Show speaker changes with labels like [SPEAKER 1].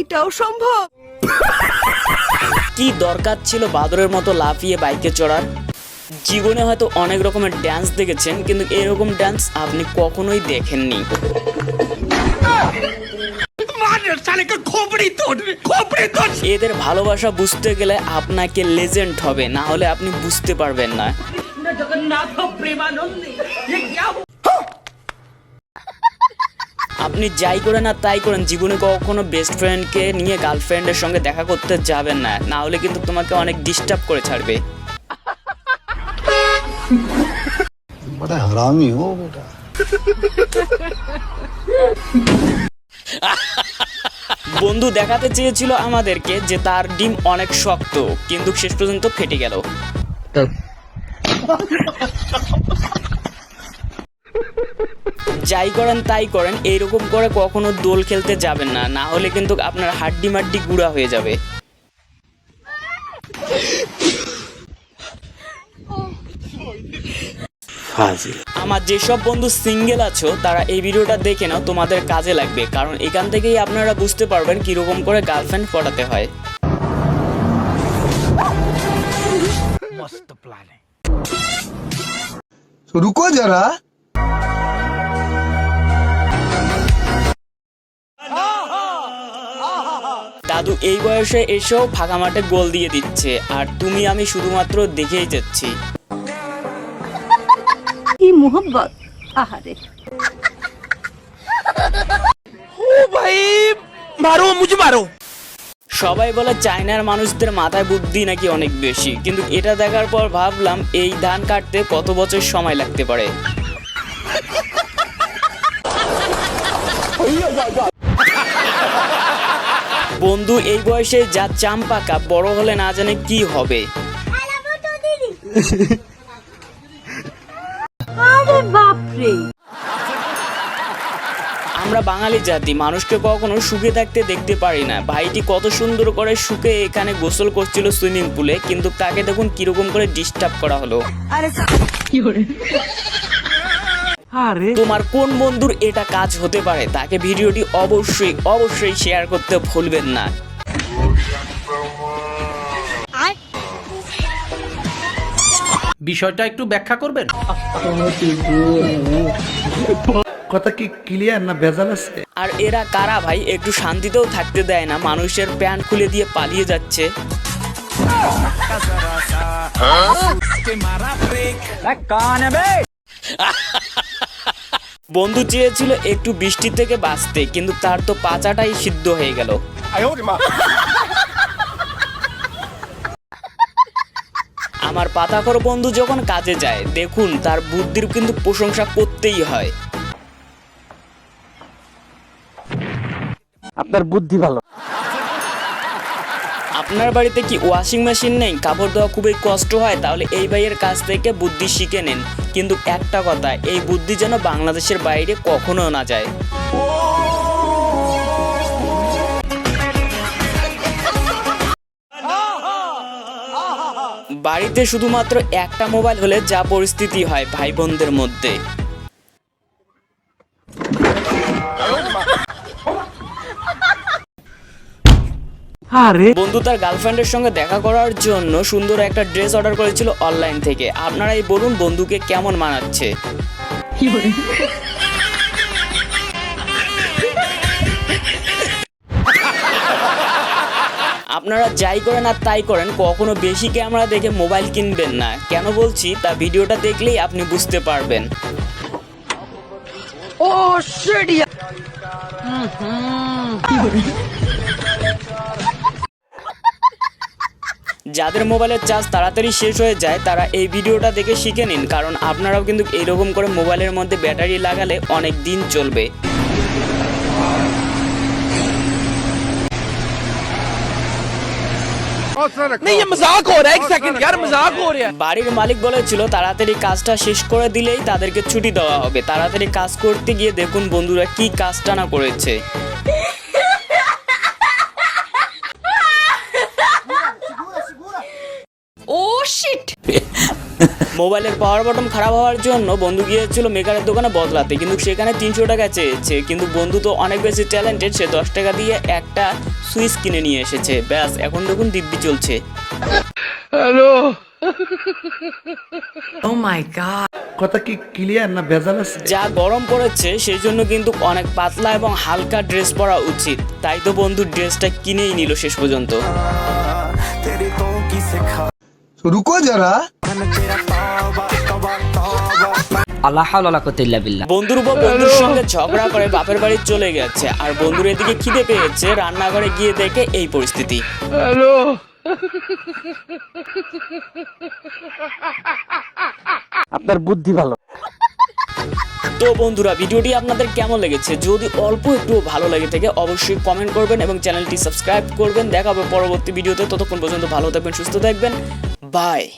[SPEAKER 1] এটাও সম্ভব।
[SPEAKER 2] কি দরকার ছিল বাদরের মতো লাফিয়ে বাইকে চড়ার? জীবনে হয়তো অনেক রকমের ড্যান্স দেখেছেন কিন্তু এরকম ড্যান্স আপনি কখনোই দেখেননি। এদের ভালোবাসা বুঝতে গেলে আপনাকে লেজেন্ড হবে না হলে আপনি বুঝতে পারবেন না। আপনি যাই করেন আর তাই করেন জীবনে কখনো বেস্ট ফ্রেন্ডকে নিয়ে গার্লফ্রেন্ডের সঙ্গে দেখা করতে যাবেন না না হলে কিন্তু তোমাকে অনেক ডিস্টার্ব করে ছাড়বে
[SPEAKER 3] बड़ा हरामी हो बेटा
[SPEAKER 2] বন্ধু দেখাতে চেয়েছিল আমাদেরকে যে তার ডিম অনেক শক্ত কিন্তু শেষ পর্যন্ত ফেটে গেল যাই করেন তাই করেন এইরকম করে কখনো দোল খেলতে যাবেন না। না হলে কিন্তু আপনার হাড্ডি মাড্ডি গুঁড়া হয়ে যাবে। আমার যেসব বন্ধু সিঙ্গেল আছো তারা এই ভিডিওটা দেখে নাও তোমাদের কাজে লাগবে। কারণ এখান থেকেই আপনারা বুঝতে পারবেন কীরকম করে গার্লফ্রেন্ড পড়াতে হয়।
[SPEAKER 3] রুকো
[SPEAKER 2] যারা। এই বয়সে এসেও ফাঁকা মাঠে গোল দিয়ে দিচ্ছে। আর তুমি আমি শুধুমাত্র দেখেই যাচ্ছি।
[SPEAKER 1] কি মোহব্বত আহারে।
[SPEAKER 2] সবাই বলে চায়নার মানুষদের মাথায় বুদ্ধি নাকি অনেক বেশি। কিন্তু এটা দেখার পর ভাবলাম এই ধান কাটতে কত বছর সময় লাগতে পারে? বন্ধু এই বয়সে যা চাম পাকা বড় হলে না জানে কি হবে। আমরা বাঙালি জাতি মানুষকে কখনো সুখে থাকতে দেখতে পারি না। ভাইটি কত সুন্দর করে সুখে এখানে গোসল করছিল সুইমিং পুলে কিন্তু তাকে দেখুন কীরকম করে ডিস্টার্ব করা হলো। তোমার কোন বন্ধুর এটা কাজ হতে পারে তাকে ভিডিওটি অবশ্যই অবশ্যই শেয়ার করতে ভুলবেন না।
[SPEAKER 4] বিষয়টা একটু ব্যাখ্যা করবেন?
[SPEAKER 5] কথা কি ক্লিয়ার না ভেজাল আছে?
[SPEAKER 2] আর এরা কারা ভাই? একটু শান্তিতেও থাকতে দেয় না মানুষের প্যান্ট খুলে দিয়ে পালিয়ে যাচ্ছে। বন্ধু চেয়েছিল একটু বৃষ্টি থেকে বাঁচতে কিন্তু তার তো পাচাটাই সিদ্ধ হয়ে গেল। আমার পাতাকর বন্ধু যখন কাজে যায় দেখুন তার বুদ্ধির কিন্তু প্রশংসা করতেই হয়।
[SPEAKER 4] আপনার বুদ্ধি ভালো।
[SPEAKER 2] আপনার বাড়িতে কি ওয়াশিং মেশিন নেই? কাপড় দেওয়া খুবই কষ্ট হয়, তাহলে এই ভাইয়ের কাছ থেকে বুদ্ধি শিখে নিন। কিন্তু একটা কথা, এই বুদ্ধি যেন বাংলাদেশের বাইরে কখনো না যায়। বাড়িতে শুধুমাত্র একটা মোবাইল হলে যা পরিস্থিতি হয় ভাই বোনদের মধ্যে। বন্ধু তার গার্লফ্রেন্ডের সঙ্গে দেখা করার জন্য সুন্দর একটা ড্রেস অর্ডার করেছিল অনলাইন থেকে। আপনারাই বলুন বন্ধুকে কেমন মানাচ্ছে? আপনারা যাই করেন আর তাই করেন কখনো বেশি ক্যামেরা দেখে মোবাইল কিনবেন না। কেন বলছি তা ভিডিওটা দেখলেই আপনি বুঝতে পারবেন। যাদের মোবাইলের চার্জ তাড়াতাড়ি শেষ হয়ে যায় তারা এই ভিডিওটা দেখে শিখে নিন কারণ আপনারাও কিন্তু এরকম করে মোবাইলের মধ্যে ব্যাটারি লাগালে অনেক দিন চলবে। বাড়ির মালিক বলেছিল তাড়াতাড়ি কাজটা শেষ করে দিলেই তাদেরকে ছুটি দেওয়া হবে। তাড়াতাড়ি কাজ করতে গিয়ে দেখুন বন্ধুরা কি কাজটা না করেছে।
[SPEAKER 1] শিট
[SPEAKER 2] মোবাইলের পাওয়ার বটন খারাপ হওয়ার জন্য বন্ধু গিয়েছিল মেকারের দোকানে বদলাতে কিন্তু সেখানে তিনশো টাকা চেয়েছে। কিন্তু বন্ধু তো অনেক বেশি ট্যালেন্টেড সে দশ টাকা দিয়ে একটা সুইচ কিনে নিয়ে এসেছে। ব্যাস এখন দেখুন দিব্যি চলছে।
[SPEAKER 5] কথা কি ক্লিয়ার না ভেজাল আছে?
[SPEAKER 2] যা গরম পড়েছে সেই জন্য কিন্তু অনেক পাতলা এবং হালকা ড্রেস পরা উচিত। তাই তো বন্ধু ড্রেসটা কিনেই নিল শেষ পর্যন্ত।
[SPEAKER 3] तो রুকো যারা
[SPEAKER 6] আল্লাহ হাওলা
[SPEAKER 2] বন্ধুর উপর বন্ধুর সঙ্গে ঝগড়া করে বাপের বাড়ি চলে গেছে আর বন্ধুর এদিকে খিদে পেয়েছে রান্নাঘরে গিয়ে দেখে এই পরিস্থিতি।
[SPEAKER 4] হ্যালো আপনার বুদ্ধি ভালো।
[SPEAKER 2] তো বন্ধুরা ভিডিওটি আপনাদের কেমন লেগেছে? যদি অল্প একটু ভালো লেগে থাকে অবশ্যই কমেন্ট করবেন এবং চ্যানেলটি সাবস্ক্রাইব করবেন। দেখাবো পরবর্তী ভিডিওতে। ততক্ষণ পর্যন্ত ভালো থাকবেন সুস্থ থাকবেন। Bye.